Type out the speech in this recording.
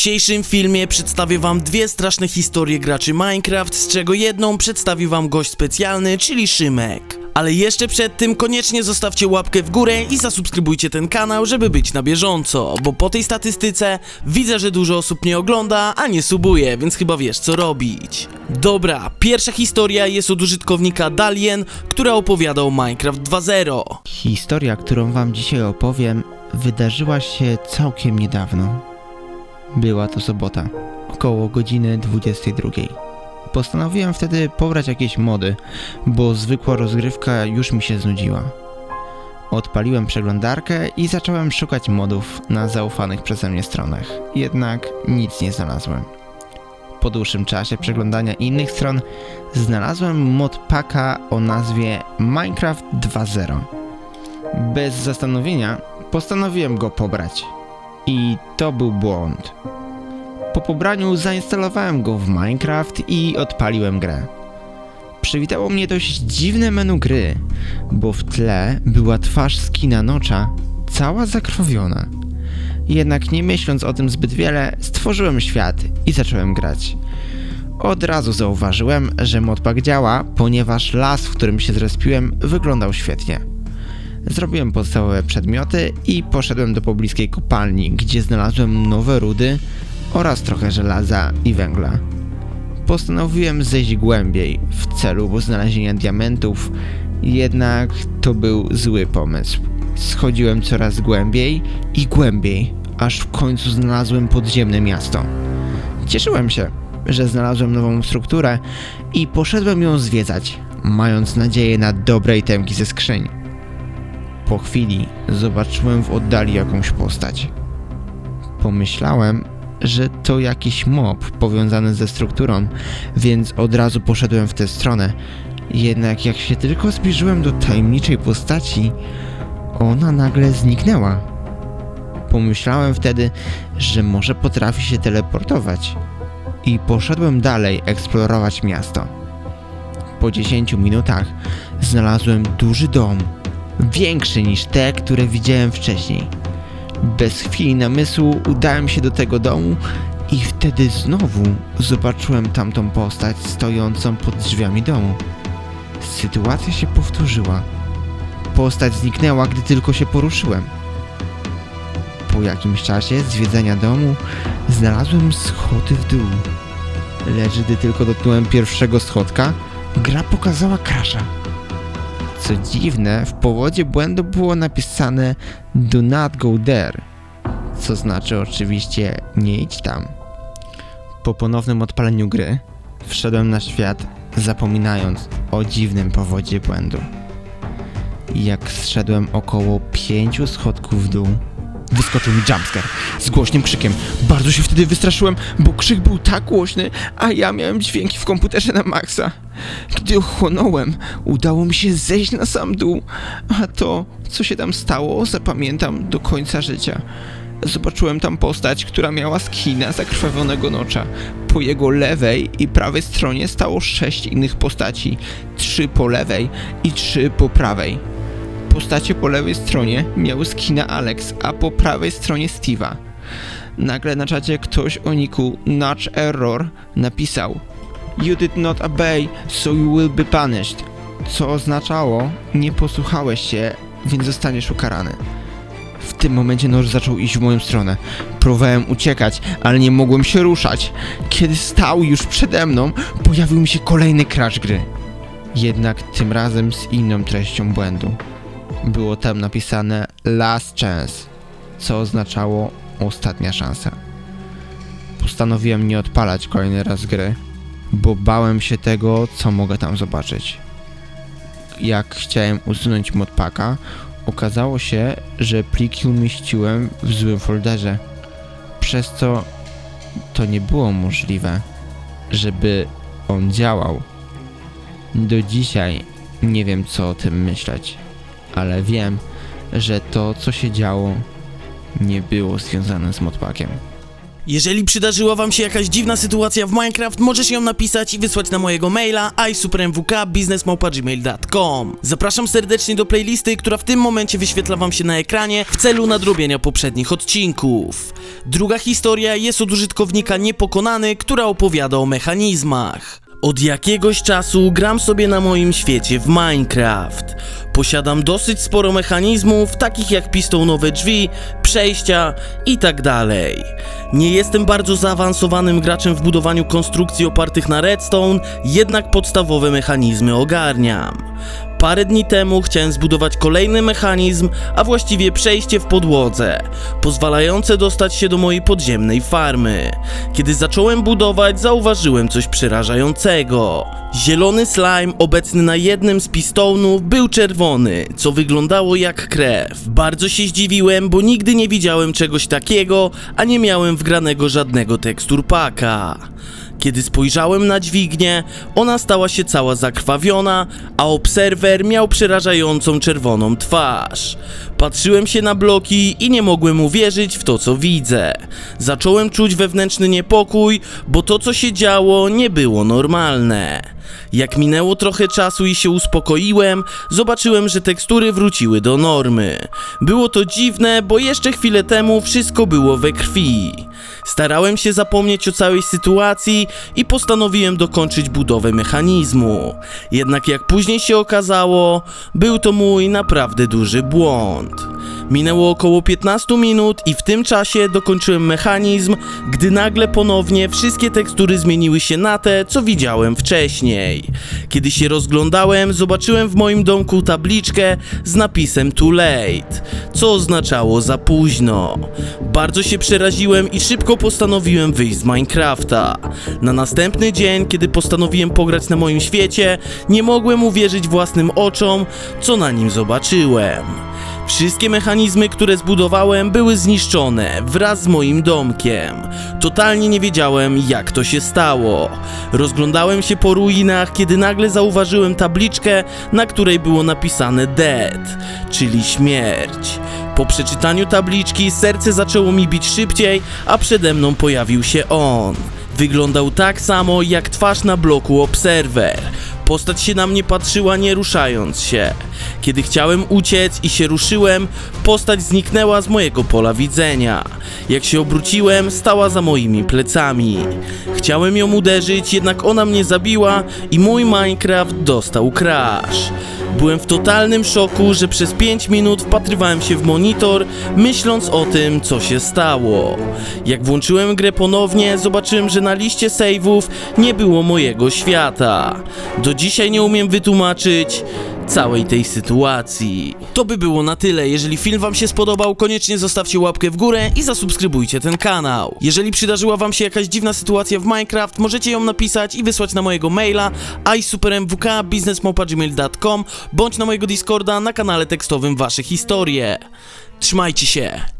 dzisiejszym filmie przedstawię wam dwie straszne historie graczy Minecraft, z czego jedną przedstawi wam gość specjalny, czyli Szymek. Ale jeszcze przed tym koniecznie zostawcie łapkę w górę i zasubskrybujcie ten kanał, żeby być na bieżąco, bo po tej statystyce widzę, że dużo osób nie ogląda, a nie subuje, więc chyba wiesz co robić. Dobra, pierwsza historia jest od użytkownika Dalien, która opowiada o Minecraft 2.0. Historia, którą wam dzisiaj opowiem, wydarzyła się całkiem niedawno. Była to sobota, około godziny 22. Postanowiłem wtedy pobrać jakieś mody, bo zwykła rozgrywka już mi się znudziła. Odpaliłem przeglądarkę i zacząłem szukać modów na zaufanych przeze mnie stronach, jednak nic nie znalazłem. Po dłuższym czasie przeglądania innych stron znalazłem modpaka o nazwie Minecraft 2.0. Bez zastanowienia postanowiłem go pobrać. I to był błąd. Po pobraniu zainstalowałem go w Minecraft i odpaliłem grę. Przywitało mnie dość dziwne menu gry, bo w tle była twarz skina Nocza, cała zakrwawiona. Jednak nie myśląc o tym zbyt wiele, stworzyłem świat i zacząłem grać. Od razu zauważyłem, że modpack działa, ponieważ las, w którym się zrespiłem, wyglądał świetnie. Zrobiłem podstawowe przedmioty i poszedłem do pobliskiej kopalni, gdzie znalazłem nowe rudy oraz trochę żelaza i węgla. Postanowiłem zejść głębiej w celu znalezienia diamentów, jednak to był zły pomysł. Schodziłem coraz głębiej i głębiej, aż w końcu znalazłem podziemne miasto. Cieszyłem się, że znalazłem nową strukturę i poszedłem ją zwiedzać, mając nadzieję na dobre itemki ze skrzyń. Po chwili zobaczyłem w oddali jakąś postać. Pomyślałem, że to jakiś mob powiązany ze strukturą, więc od razu poszedłem w tę stronę. Jednak jak się tylko zbliżyłem do tajemniczej postaci, ona nagle zniknęła. Pomyślałem wtedy, że może potrafi się teleportować. I poszedłem dalej eksplorować miasto. Po 10 minutach znalazłem duży dom, większy niż te, które widziałem wcześniej. Bez chwili namysłu udałem się do tego domu i wtedy znowu zobaczyłem tamtą postać stojącą pod drzwiami domu. Sytuacja się powtórzyła. Postać zniknęła, gdy tylko się poruszyłem. Po jakimś czasie zwiedzania domu znalazłem schody w dół. Lecz gdy tylko dotknąłem pierwszego schodka, gra pokazała krasza. Co dziwne, w powodzie błędu było napisane Do not go there, co znaczy oczywiście nie idź tam. Po ponownym odpaleniu gry wszedłem na świat, zapominając o dziwnym powodzie błędu. Jak zszedłem około pięciu schodków w dół, wyskoczył mi jumpscare z głośnym krzykiem. Bardzo się wtedy wystraszyłem, bo krzyk był tak głośny, a ja miałem dźwięki w komputerze na maksa. Gdy ochłonąłem, udało mi się zejść na sam dół, a to, co się tam stało, zapamiętam do końca życia. Zobaczyłem tam postać, która miała skina zakrwawionego nocza. Po jego lewej i prawej stronie stało sześć innych postaci. Trzy po lewej i trzy po prawej. Postacie po lewej stronie miały skina Alex, a po prawej stronie Steve'a. Nagle na czacie ktoś o niku Notch Error napisał You did not obey, so you will be punished. Co oznaczało, nie posłuchałeś się, więc zostaniesz ukarany. W tym momencie nóż zaczął iść w moją stronę. Próbowałem uciekać, ale nie mogłem się ruszać. Kiedy stał już przede mną, pojawił mi się kolejny crash gry. Jednak tym razem z inną treścią błędu. Było tam napisane Last Chance, co oznaczało ostatnia szansa. Postanowiłem nie odpalać kolejny raz gry, bo bałem się tego, co mogę tam zobaczyć. Jak chciałem usunąć modpaka, okazało się, że pliki umieściłem w złym folderze, przez co to nie było możliwe, żeby on działał. Do dzisiaj nie wiem, co o tym myśleć, ale wiem, że to, co się działo, nie było związane z modpakiem. Jeżeli przydarzyła wam się jakaś dziwna sytuacja w Minecraft, możesz ją napisać i wysłać na mojego maila isupermwk.biznesmałpa.gmail.com Zapraszam serdecznie do playlisty, która w tym momencie wyświetla wam się na ekranie w celu nadrobienia poprzednich odcinków. Druga historia jest od użytkownika Niepokonany, która opowiada o mechanizmach. Od jakiegoś czasu gram sobie na moim świecie w Minecraft. Posiadam dosyć sporo mechanizmów, takich jak pistonowe drzwi, przejścia i tak. Nie jestem bardzo zaawansowanym graczem w budowaniu konstrukcji opartych na redstone, jednak podstawowe mechanizmy ogarniam. Parę dni temu chciałem zbudować kolejny mechanizm, a właściwie przejście w podłodze, pozwalające dostać się do mojej podziemnej farmy. Kiedy zacząłem budować, zauważyłem coś przerażającego. Zielony slime obecny na jednym z pistonów był czerwony, co wyglądało jak krew. Bardzo się zdziwiłem, bo nigdy nie widziałem czegoś takiego, a nie miałem wgranego żadnego tekstur paka. Kiedy spojrzałem na dźwignię, ona stała się cała zakrwawiona, a obserwer miał przerażającą czerwoną twarz. Patrzyłem się na bloki i nie mogłem uwierzyć w to, co widzę. Zacząłem czuć wewnętrzny niepokój, bo to, co się działo, nie było normalne. Jak minęło trochę czasu i się uspokoiłem, zobaczyłem, że tekstury wróciły do normy. Było to dziwne, bo jeszcze chwilę temu wszystko było we krwi. Starałem się zapomnieć o całej sytuacji i postanowiłem dokończyć budowę mechanizmu. Jednak jak później się okazało, był to mój naprawdę duży błąd. Minęło około 15 minut i w tym czasie dokończyłem mechanizm, gdy nagle ponownie wszystkie tekstury zmieniły się na te, co widziałem wcześniej. Kiedy się rozglądałem, zobaczyłem w moim domku tabliczkę z napisem too late, co oznaczało za późno. Bardzo się przeraziłem i szybko postanowiłem wyjść z Minecrafta. Na następny dzień, kiedy postanowiłem pograć na moim świecie, nie mogłem uwierzyć własnym oczom, co na nim zobaczyłem. Wszystkie mechanizmy, które zbudowałem, były zniszczone wraz z moim domkiem. Totalnie nie wiedziałem, jak to się stało. Rozglądałem się po ruinach, kiedy nagle zauważyłem tabliczkę, na której było napisane Dead, czyli śmierć. Po przeczytaniu tabliczki serce zaczęło mi bić szybciej, a przede mną pojawił się on. Wyglądał tak samo jak twarz na bloku Observer. Postać się na mnie patrzyła nie ruszając się. Kiedy chciałem uciec i się ruszyłem, postać zniknęła z mojego pola widzenia. Jak się obróciłem, stała za moimi plecami. Chciałem ją uderzyć, jednak ona mnie zabiła i mój Minecraft dostał crash. Byłem w totalnym szoku, że przez 5 minut wpatrywałem się w monitor, myśląc o tym, co się stało. Jak włączyłem grę ponownie, zobaczyłem, że na liście save'ów nie było mojego świata. Do dzisiaj nie umiem wytłumaczyć całej tej sytuacji. To by było na tyle. Jeżeli film wam się spodobał, koniecznie zostawcie łapkę w górę i zasubskrybujcie ten kanał. Jeżeli przydarzyła wam się jakaś dziwna sytuacja w Minecraft, możecie ją napisać i wysłać na mojego maila isupermwk.biznesmałpa.gmail.com bądź na mojego Discorda na kanale tekstowym wasze historie. Trzymajcie się!